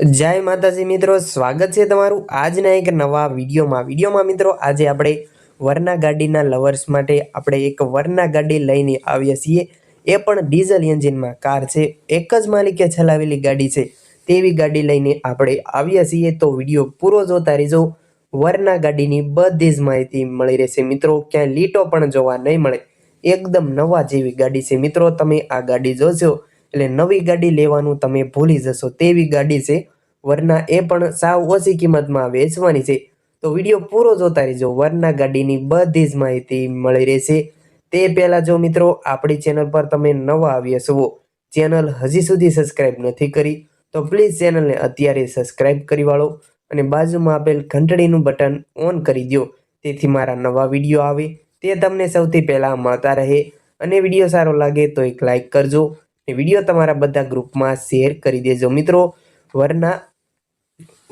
જય માતાજી મિત્રો, સ્વાગત છે તમારું આજના એક નવા વિડીયોમાં. વિડીયોમાં મિત્રો, આજે આપણે વરના ગાડીના લવર્સ માટે આપણે એક વરના ગાડી લઈને આવીએ છીએ. એ પણ ડીઝલ એન્જિનમાં કાર છે. એક જ માલિકે ચલાવેલી ગાડી છે. તેવી ગાડી લઈને આપણે આવ્યા છીએ. તો વીડિયો પૂરો જોતા રહેજો. વરના ગાડીની બધી જ માહિતી મળી રહેશે. મિત્રો, ક્યાંય લીટો પણ જોવા નહીં મળે. એકદમ નવા જેવી ગાડી છે. મિત્રો, તમે આ ગાડી જોશો. એટલે નવી ગાડી લેવાનું તમે ભૂલી જશો. તેવી ગાડી છે. વરના એ પણ સાવ ઓછી કિંમતમાં વેચવાની છે. તો વીડિયો પૂરો જોતા રહેજો. વરના ગાડીની બધી જ માહિતી મળી રહેશે. તે પહેલાં જો મિત્રો, આપણી ચેનલ પર તમે નવા આવ્યા છો, ચેનલ હજી સુધી સબસ્ક્રાઇબ નથી કરી, તો પ્લીઝ ચેનલને અત્યારે સબસ્ક્રાઇબ કરી વાળો અને બાજુમાં આપેલ ઘંટડીનું બટન ઓન કરી દો તેથી મારા નવા વીડિયો આવે તે તમને સૌથી પહેલાં મળતા રહે. અને વીડિયો સારો લાગે તો એક લાઇક કરજો. અને વીડિયો તમારા બધા ગ્રુપમાં શેર કરી દેજો. મિત્રો, વરના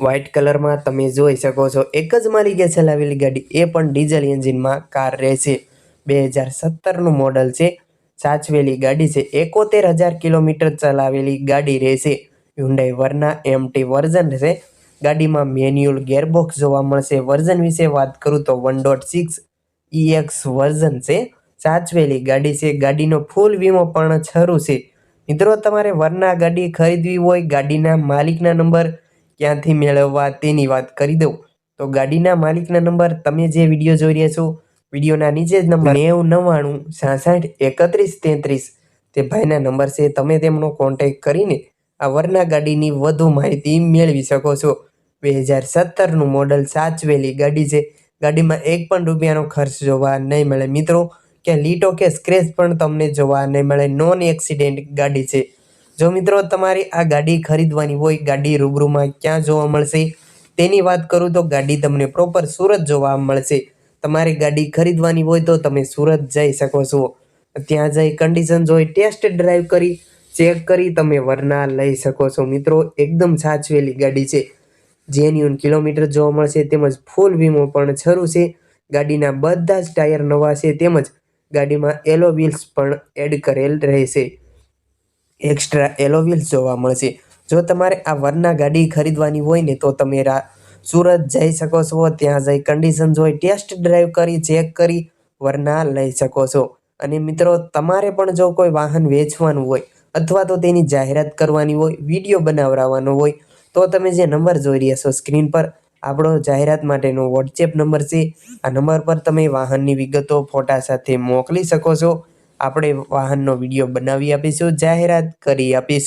વ્હાઇટ કલરમાં તમે જોઈ શકો છો. એક જ મારી માલિકે ચલાવેલી ગાડી, એ પણ ડીઝલ એન્જિનમાં કાર રહેશે. બે હજાર સત્તરનું મોડલ છે. સાચવેલી ગાડી છે. એકોતેર હજાર કિલોમીટર ચલાવેલી ગાડી રહેશે. હ્યુન્ડાઈ વરના એમટી વર્ઝન છે. ગાડીમાં મેન્યુઅલ ગેરબોક્સ જોવા મળશે. વર્ઝન વિશે વાત કરું તો one dot six EX version છે. સાચવેલી ગાડી છે. ગાડીનો ફૂલ વીમો પણ છરું છે. મિત્રો, તમારે વરના ગાડી ખરીદવી હોય, ગાડીના માલિકના નંબર ક્યાંથી મેળવવા તેની વાત કરી દઉં. તો ગાડીના માલિકના નંબર તમે જે વીડિયો જોઈ રહ્યા છો, વિડીયોના નીચે જ નંબર નેવું નવ્વાણું સાસઠ એકત્રીસ તેત્રીસ તે ભાઈના નંબર છે, તમે તેમનો કોન્ટેક કરીને આ વરના ગાડીની વધુ માહિતી મેળવી શકો છો. બે હજાર સત્તરનું મોડલ સાચવેલી ગાડી છે. ગાડીમાં એક પણ રૂપિયાનો ખર્ચ જોવા નહીં મળે. મિત્રો કે લીટો કે સ્ક્રેચ પણ તમને જોવા નહીં મળે. નોન એક્સિડેન્ટ ગાડી છે. જો મિત્રો તમારે આ ગાડી ખરીદવાની હોય, ગાડી રૂબરૂમાં ક્યાં જોવા મળશે? તેની વાત કરું તો ગાડી તમને પ્રોપર સુરત જોવા મળશે. તમારે ગાડી ખરીદવાની હોય તો તમે સુરત જઈ શકો છો. ત્યાં જઈ કન્ડિશન જોઈ ટેસ્ટ ડ્રાઈવ કરી ચેક કરી તમે વરના લઈ શકો છો. મિત્રો, એકદમ સાચવેલી ગાડી છે. જેન્યુન કિલોમીટર જોવા મળશે, તેમજ ફૂલ વીમો પણ છરું છે. ગાડીના બધા જ ટાયર નવા છે, તેમજ ગાડીમાં એલો વ્હીલ્સ પણ એડ કરેલ રહેશે. એક્સ્ટ્રા એલો વ્હીલ્સ જોવા મળશે. જો તમારે આ વરના ગાડી ખરીદવાની હોય ને તો તમે સુરત જઈ શકો છો, ત્યાં જઈ કન્ડિશન જોઈ ટેસ્ટ ડ્રાઈવ કરી ચેક કરી, વરના લઈ શકો છો. અને મિત્રો, તમારે પણ જો કોઈ વાહન વેચવાનું હોય અથવા તો તેની જાહેરાત કરવાની હોય વીડિયો બનાવવાનો હોય, તો તમે જે નંબર જોઈ રહ્યા છો સ્ક્રીન પર આપણો જાહેરાત માટેનો વોટ્સએપ નંબર છે. આ નંબર પર તમે વાહનની વિગતો, ફોટા સાથે મોકલી શકો છો. આપણે વાહનનો વીડિયો બનાવી આપીશું, જાહેરાત કરી આપીશું.